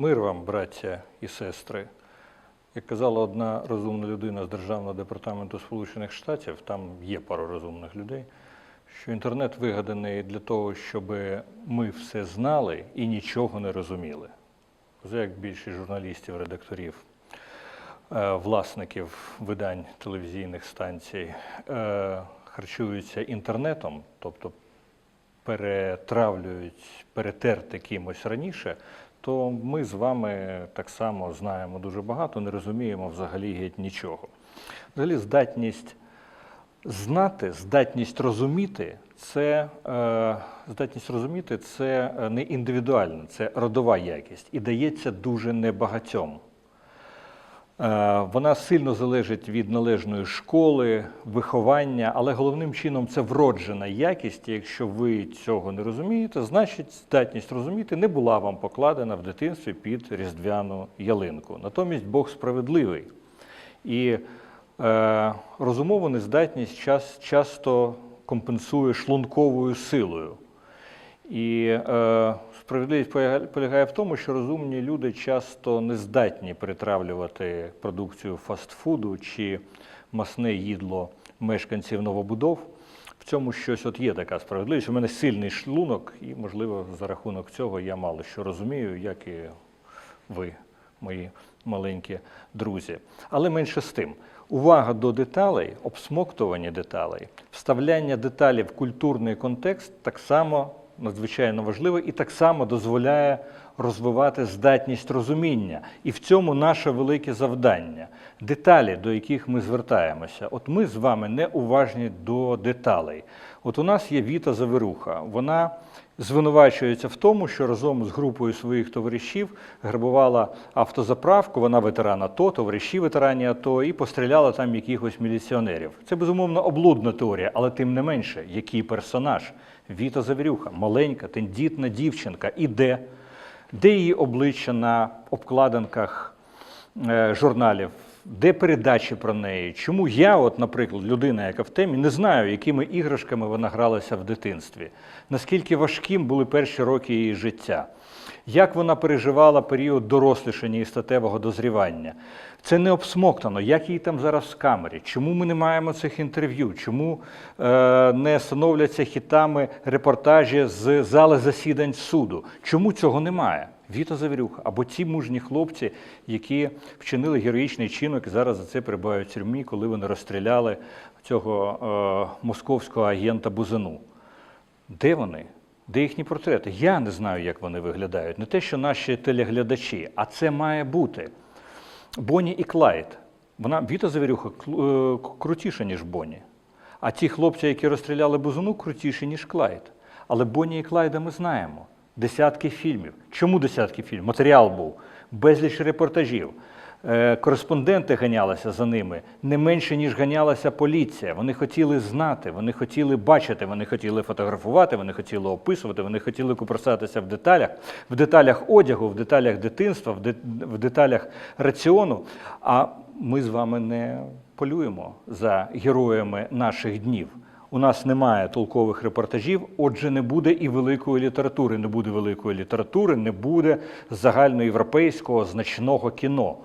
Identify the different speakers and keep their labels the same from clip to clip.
Speaker 1: Мир вам, браття і сестри. Як казала одна розумна людина з Державного департаменту Сполучених Штатів, там є пара розумних людей, що інтернет вигаданий для того, щоб ми все знали і нічого не розуміли. Це як більшість журналістів, редакторів, е, власників видань телевізійних станцій е, харчуються інтернетом, тобто перетравлюють, перетерти кимось раніше, то ми з вами так само знаємо дуже багато, не розуміємо взагалі геть нічого. Взагалі, здатність знати, здатність розуміти це е, здатність розуміти це е, не індивідуальна, це родова якість і дається дуже небагатьом. Е, Вона сильно залежить від належної школи, виховання, але головним чином це вроджена якість. І Якщо ви цього не розумієте, значить здатність розуміти не була вам покладена в дитинстві під різдвяну ялинку. Натомість Бог справедливий. І е, розумову нездатність час, часто компенсує шлунковою силою. І е, справедливість поляга- полягає в тому, що розумні люди часто не здатні перетравлювати продукцію фастфуду чи масне їдло мешканців новобудов. В цьому щось от є така справедливість. У мене сильний шлунок, і, можливо, за рахунок цього я мало що розумію, як і ви, мої маленькі друзі. Але менше з тим. Увага до деталей, обсмоктування деталей, вставляння деталей в культурний контекст так само надзвичайно важливе і так само дозволяє розвивати здатність розуміння. І в цьому наше велике завдання. Деталі, до яких ми звертаємося. От ми з вами не уважні до деталей. От у нас є Віта Заверуха. Вона звинувачується в тому, що разом з групою своїх товаришів грабувала автозаправку. Вона ветеран АТО, товариші ветерані АТО, і постріляла там якихось міліціонерів. Це безумовно облудна теорія, але тим не менше, який персонаж Віта Завірюха, маленька, тендітна дівчинка, іде, де її обличчя на обкладинках е, журналів, де передачі про неї? Чому я, от, наприклад, людина, яка в темі, не знаю, якими іграшками вона гралася в дитинстві, наскільки важким були перші роки її життя, як вона переживала період дорослішання і статевого дозрівання? Це не обсмоктано, як її там зараз в камері? Чому ми не маємо цих інтерв'ю? Чому е, не становляться хітами репортажі з зали засідань суду? Чому цього немає? Віта Завірюха або ті мужні хлопці, які вчинили героїчний чинок і зараз за це перебувають в тюрмі, коли вони розстріляли цього е, московського агента Бузину. Де вони? Де їхні портрети? Я не знаю, як вони виглядають. Не те, що наші телеглядачі, а це має бути. Бонні і Клайд. Вона Віта Завірюха е, крутіша, ніж Бонні. А ті хлопці, які розстріляли Бузуну, крутіші, ніж Клайд. Але Бонні і Клайда ми знаємо. Десятки фільмів. Чому десятки фільмів? Матеріал був, безліч репортажів. Е, Кореспонденти ганялися за ними не менше, ніж ганялася поліція. Вони хотіли знати, вони хотіли бачити, вони хотіли фотографувати, вони хотіли описувати, вони хотіли куперсатися в деталях, в деталях одягу, в деталях дитинства, в, де, в деталях раціону. А ми з вами не полюємо за героями наших днів. У нас немає толкових репортажів, отже, не буде і великої літератури. Не буде великої літератури, не буде загальноєвропейського значного кіно.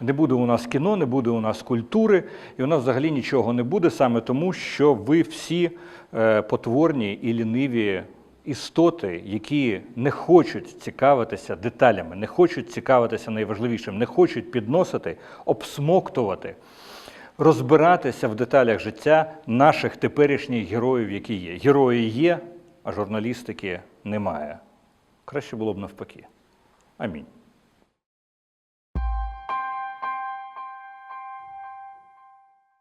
Speaker 1: Не буде у нас кіно, не буде у нас культури, і у нас взагалі нічого не буде саме тому, що ви всі е, потворні і ліниві істоти, які не хочуть цікавитися деталями, не хочуть цікавитися найважливішим, не хочуть підносити, обсмоктувати розбиратися в деталях життя наших теперішніх героїв, які є. Герої є, а журналістики немає. Краще було б навпаки. Амінь.